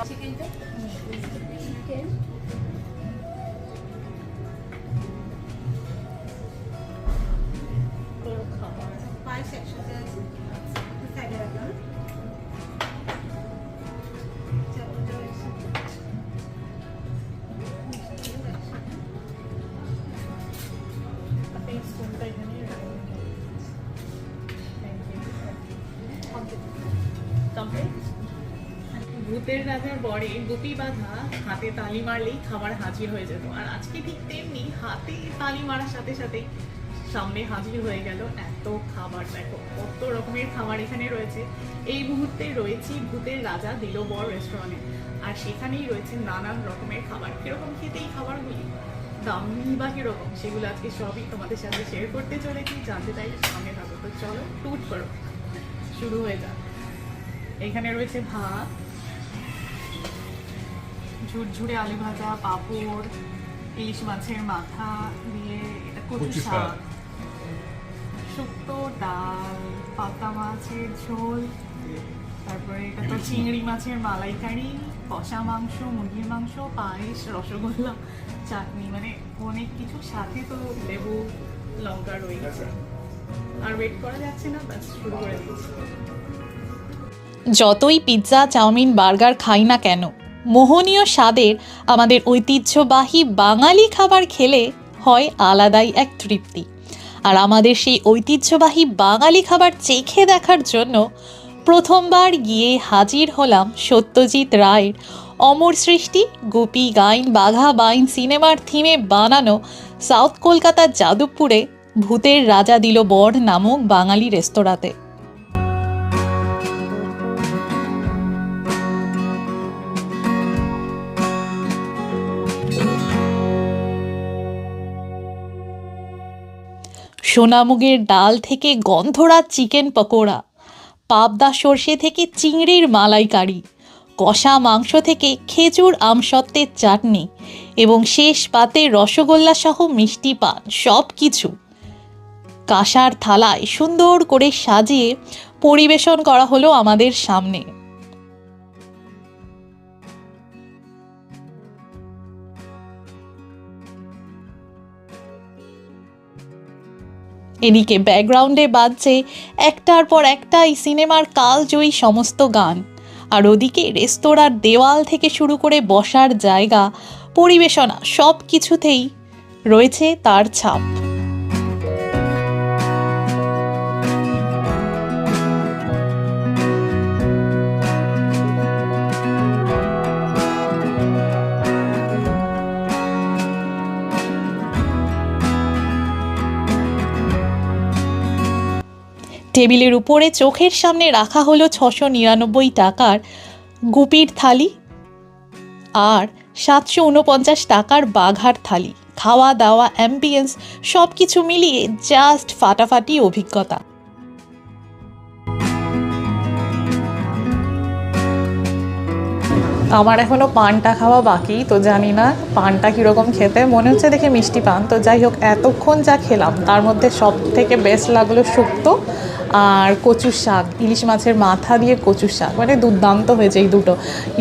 চিকেনটা চিকেন পায়েস একসাথে আছে ভূতের রাজার বরে গুপি বাঁধা, হাতে তালি মারলেই খাবার হাজির হয়ে যেত। আর আজকে ঠিক তেমনি হাতে তালি মারার সাথে সাথে সামনে হাজির হয়ে গেল এত খাবার। দেখো, কত রকমের খাবার এখানে রয়েছে। এই মুহূর্তে রয়েছি ভূতের রাজা দিলবর রেস্টুরেন্টে আর সেখানেই রয়েছে নানান রকমের খাবার। কীরকম খেতে এই খাবারগুলি? দামি বা কীরকম? সেগুলো আজকে সবই তোমাদের সাথে শেয়ার করতে চলেছি। জানতে চাইলে সামনে থাকো। তো চলো টুট করো। শুরু হয়ে যাক। এখানে রয়েছে ভাত ঝুরঝুরে আলু ভাজা পাঁপড় ইলিশ মাছের মাথা দিয়ে এটা কচু শাক। শাক। শুক্তো ডাল পাতা মাছের ঝোল তারপরে এটা তো চিংড়ি মাছের মালাইকারি কষা মাংস মুরগির মাংস পায়েস রসগোল্লা চাটনি মানে অনেক কিছু সাথে তো লেবু লঙ্কা রয়েছে আর ওয়েট করা যাচ্ছে না ব্যাস শুরু করে দিচ্ছি। যতই পিৎজা চাউমিন বার্গার খাই না কেন মোহনীয় স্বাদের আমাদের ঐতিহ্যবাহী বাঙালি খাবার খেলে হয় আলাদাই এক তৃপ্তি। আর আমাদের সেই ঐতিহ্যবাহী বাঙালি খাবার চেখে দেখার জন্য প্রথমবার গিয়ে হাজির হলাম সত্যজিৎ রায়ের অমর সৃষ্টি, গোপী গাইন, বাঘা বাইন সিনেমার থিমে বানানো সাউথ কলকাতার যাদবপুরে ভূতের রাজা দিল বর নামক বাঙালি রেস্তোরাঁতে। সোনামুগের ডাল থেকে গন্ধরা চিকেন পকোড়া, পাবদা সর্ষে থেকে চিংড়ির মালাইকারি, কষা মাংস থেকে খেজুর আমসত্ত্বের চাটনি এবং শেষ পাতে রসগোল্লা সহ মিষ্টি পান, সব কিছু। কাঁসার থালায় সুন্দর করে সাজিয়ে পরিবেশন করা হলো আমাদের সামনে। এদিকে ব্যাকগ্রাউন্ডে বাজছে একটার পর একটা এই সিনেমার কালজয়ী সমস্ত গান। আর ওদিকে রেস্তোরাঁর দেওয়াল থেকে শুরু করে বসার জায়গা, পরিবেশনা সব কিছুতেই রয়েছে তার ছাপ। টেবিলের উপরে চোখের সামনে রাখা হলো ছশো নিরানব্বই টাকার গুপির থালি আর সাতশো উনপঞ্চাশ টাকার বাঘার থালি। খাওয়া দাওয়া অ্যাম্বিয়েন্স সব কিছু মিলিয়ে জাস্ট ফাটাফাটি অভিজ্ঞতা। আমার এখনও পানটা খাওয়া বাকি, তো জানি না পানটা কীরকম খেতে। মনে হচ্ছে দেখে মিষ্টি পান। তো যাই হোক, এতক্ষণ যা খেলাম, তার মধ্যে সব থেকে বেস্ট লাগল শুক্তো আর কচুর শাক, ইলিশ মাছের মাথা দিয়ে কচুর শাক। মানে দুর্দান্ত হয়েছে এই দুটো।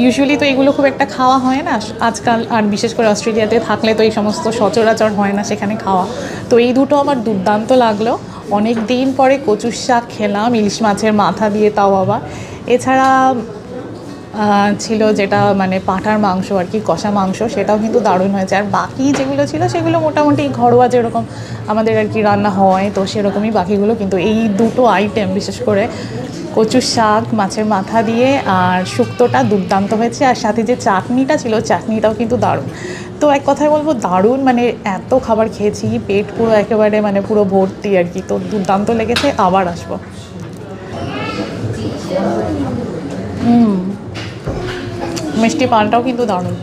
ইউজুয়ালি তো এগুলো খুব একটা খাওয়া হয় না। আজকাল আর বিশেষ করে অস্ট্রেলিয়াতে থাকলে তো এই সমস্ত সচরাচর হয় না সেখানে খাওয়া। তো এই দুটো আমার দুর্দান্ত লাগল। অনেক দিন পরে কচুর শাক খেলাম, ইলিশ মাছের মাথা দিয়ে তাও আবার। এছাড়া ছিল যেটা মানে পাঁঠার মাংস আর কি, কষা মাংস, সেটাও কিন্তু দারুণ হয়েছে। আর বাকি যেগুলো ছিল, সেগুলো মোটামুটি ঘরোয়া যেরকম আমাদের আর কি রান্না হয়, তো সেরকমই বাকিগুলো কিন্তু এই দুটো আইটেম বিশেষ করে কচুর শাক, মাছের মাথা দিয়ে আর শুক্তোটা দুর্দান্ত হয়েছে। আর সাথে যে চাটনিটা ছিল, চাটনিটাও কিন্তু দারুণ। তো এক কথায় বলব, দারুণ মানে এত খাবার খেয়েছি, পেট পুরো একেবারে মানে পুরো ভর্তি আর কি। তো দুর্দান্ত লেগেছে, আবার আসব। মিষ্টি পানটাও কিন্তু দারুণ।